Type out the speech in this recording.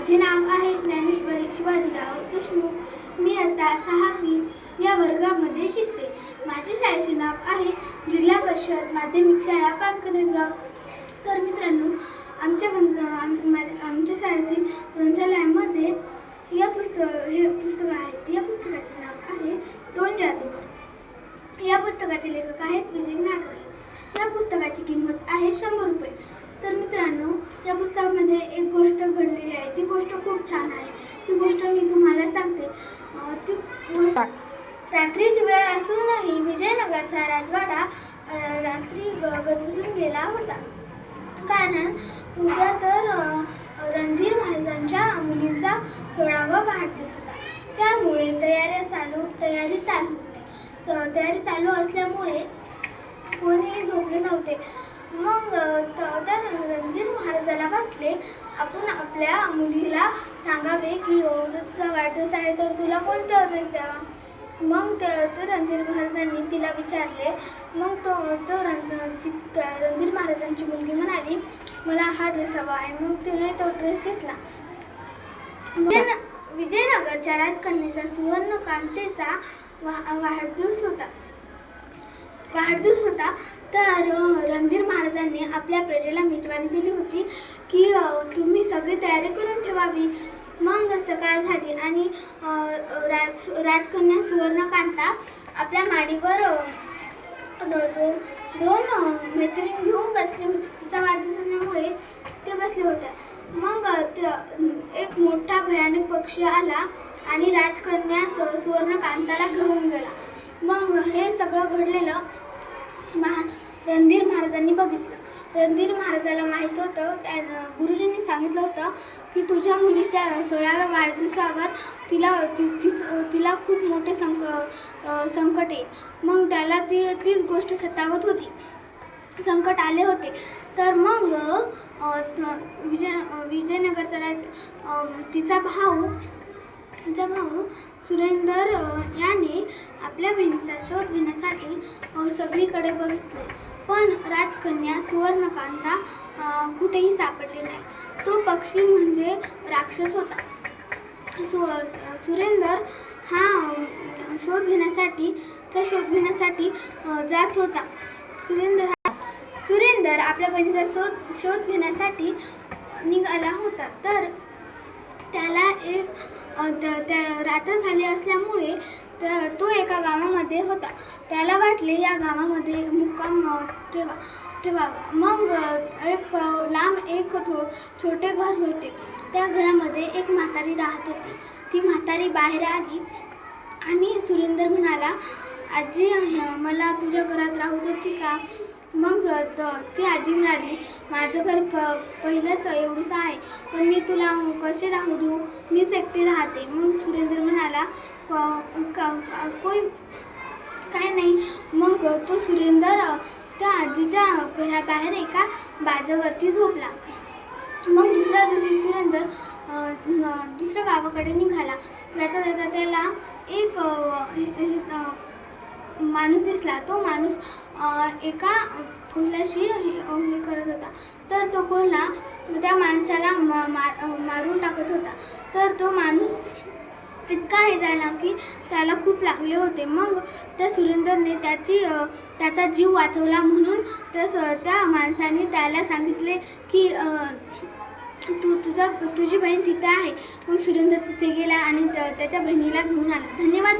माझे नाव आहे ज्ञानेश्वरी शिवाजीराव देशमुख. मी आता सहावी या वर्गामध्ये शिकते. माझ्या शाळेचे नाव आहे जिल्हा परिषद माध्यमिक शाळा पानकनेरगाव तर मित्रांनो आमच्या ग्रंथ आम- माझ्या- आमच्या शाळेतील ग्रंथालयामध्ये या पुस्तक हे पुस्तक आहे या पुस्तकाचे नाव आहे दोन जादूगर या पुस्तकाचे लेखक आहेत विजय नागरे. या पुस्तकाची किंमत आहे शंभर रुपये. तर मित्रांनो या पुस्तकामध्ये एक गोष्ट घडलेली आहे. ती गोष्ट खूप छान आहे. ती गोष्ट मी तुम्हाला सांगते. ती गोष्ट रात्रीची वेळ असूनही विजयनगरचा राजवाडा रात्री ग- गजबजून गेला होता. कारण उद्या तर रणधीर महाराजांच्या मुलींचा सोळावा वाढदिवस होता. त्यामुळे तयारी चालू तयारी चालू होती. तयारी चालू असल्यामुळे कोणीही झोपले नव्हते. मग अं, त्या महाराजाला वाटले आपण आपल्या मुलीला सांगावे की "ओ, जर तुझा वाढदिवस आहे तर तुला कोणता ड्रेस द्यावा? मग तर रणधीर महाराजांनी तिला विचारले. मग तो तो रण रणधीर महाराजांची मुलगी म्हणाली मला हा ड्रेस हवा आहे. मग तिने तो ड्रेस घेतला. विजयन विजयनगरच्या राजकन्याचा सुवर्णकांतेचा वा वाढदिवस होता. वाढदिवस होता. तर रणधीर महाराजांनी आपल्या प्रजेला मेजवानी दिली होती की तुम्ही सगळी तयारी करून ठेवावी. मग सकाळ झाली आणि राज राजकन्या सुवर्णकांता आपल्या माडीवर दो- दो- दोन मैत्रीण घेऊन बसली होती. तिचा वाढदिवस असल्यामुळे ते बसले होत्या मग एक मोठा भयानक पक्षी आला आणि राजकन्या सुवर्णकांताला घेऊन गेला. मग हे सगळं घडलेलं महा रणधीर महाराजांनी बघितलं. रणधीर महाराजाला माहीत होतं त्या गुरुजींनी सांगितलं होतं की तुझ्या मुलीच्या सोळाव्या वाढदिवसावर तिला ति तीच तिला खूप मोठे संक संकट येईल. मग त्याला ती तीच गोष्ट सतावत होती. संकट आले होते. तर मग विजय विजयनगरचा राज तिचा भाऊ त्यांचा भाऊ हो. सुरेंदर याने आपल्या बहिणीचा शोध घेण्यासाठी सगळीकडे बघितले. पण राजकन्या सुवर्णकांता कुठेही सापडली नाही. तो पक्षी म्हणजे राक्षस होता. सु सुरेंदर हा शोध घेण्यासाठी चा शोध घेण्यासाठी जात होता. सुरेंदर हा सुरेंदर आपल्या बहिणीचा शोध शोध घेण्यासाठी निघाला होता. तर त्याला एक त्या त्या रात्र झाली असल्यामुळे तर तो एका गावामध्ये होता. त्याला वाटले या गावामध्ये मुक्काम ठेवा ठेवावा मग एक लांब एक थो छोटे घर होते. त्या घरामध्ये एक म्हातारी राहत होती. ती म्हातारी बाहेर आली आणि सुरेंदर म्हणाला आजी मला तुझ्या घरात राहू देते का? मग ती आजी म्हणाली माझं घर प पहिलंच एवढंसं आहे. पण मी तुला कसे राहू देऊ? मीच एकटी राहते. मग सुरेंद्र म्हणाला "क- कोई काय नाही. मग तो सुरेंदर त्या आजीच्या घराबाहेर एका बाजावरती झोपला. मग दुसऱ्या दिवशी सुरेंदर दुसऱ्या गावाकडे निघाला. जाता जाता त्याला एक हे- माणूस दिसला तो माणूस एका कोल्ह्याशी हे हे करत होता. तर तो कोल्हा त्या माणसाला मा मा- मारून टाकत होता. तर तो माणूस इतका हे झाला की त्याला खूप लागले होते. मग त्या सुरेंदरने त्याची त्याचा जीव वाचवला म्हणून त्या स- त्या माणसाने त्याला सांगितले की तू तू तुझा तुझी बहीण तिथे आहे. मग सुरेंदर तिथे गेला आणि त- त्याच्या बहिणीला घेऊन आला. धन्यवाद.